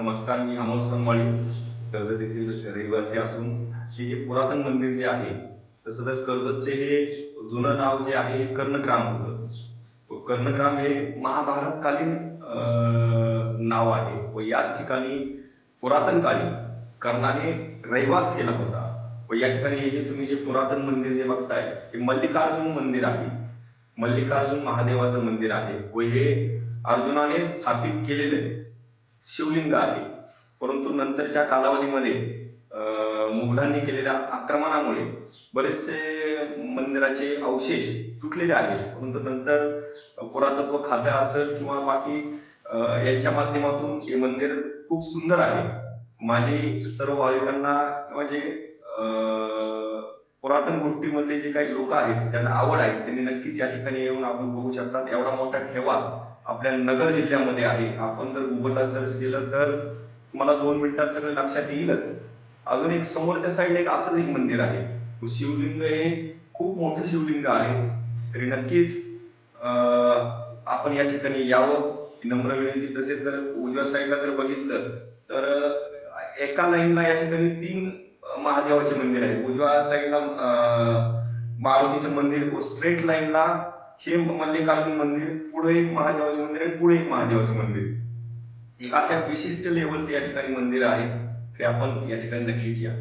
नमस्कार मी अमोल सोनवाळी कर्जत येथील रहिवासी असून हे जे पुरातन मंदिर जे आहे तसं तर कर्जतचे हे जुनं नाव जे आहे कर्णग्राम होतं. कर्णग्राम हे महाभारतकालीन नाव आहे. व याच ठिकाणी पुरातन काळी कर्णाने रहिवास केला होता. व या ठिकाणी हे जे तुम्ही जे पुरातन मंदिर जे बघताय हे मल्लिकार्जुन मंदिर आहे. मल्लिकार्जुन महादेवाचं मंदिर आहे. व हे अर्जुनाने स्थापित केलेलं आहे. शिवलिंग आहे. परंतु नंतरच्या कालावधीमध्ये मुघलांनी केलेल्या आक्रमणामुळे बरेचसे मंदिराचे अवशेष तुटलेले आहेत. परंतु नंतर पुरातत्व खातं असेल किंवा बाकी यांच्या माध्यमातून हे मंदिर खूप सुंदर आहे. माझे सर्व भाविकांना म्हणजे पुरातन गोष्टीमध्ये जे काही लोक आहेत ज्यांना आवड आहे त्यांनी नक्कीच या ठिकाणी येऊन आपण बघू शकतात. एवढा मोठा ठेवा आपल्या नगर जिल्ह्यामध्ये आहे. आपण जर गुगलला सर्च केलं तर तुम्हाला दोन मिनिटात सगळं लक्षात येईलच. अजून एक समोरच्या साईडला एक असंच एक मंदिर आहे. शिवलिंग हे खूप मोठं शिवलिंग आहे. तरी नक्कीच आपण या ठिकाणी यावं. नम्र विनंती. तसेच जर उजव्या साईडला जर बघितलं तर एका लाईनला या ठिकाणी तीन महादेवाचे मंदिर आहे. उजव्या साईडला मारुतीचं मंदिर स्ट्रेट लाईनला हे मल्लिकार्जुन मंदिर पुढे एक महादेवाचं मंदिर आणि पुढे एक महादेवाचं मंदिर. एक अशा विशिष्ट लेवलचे या ठिकाणी मंदिर आहे. ते आपण या ठिकाणी नक्कीच या.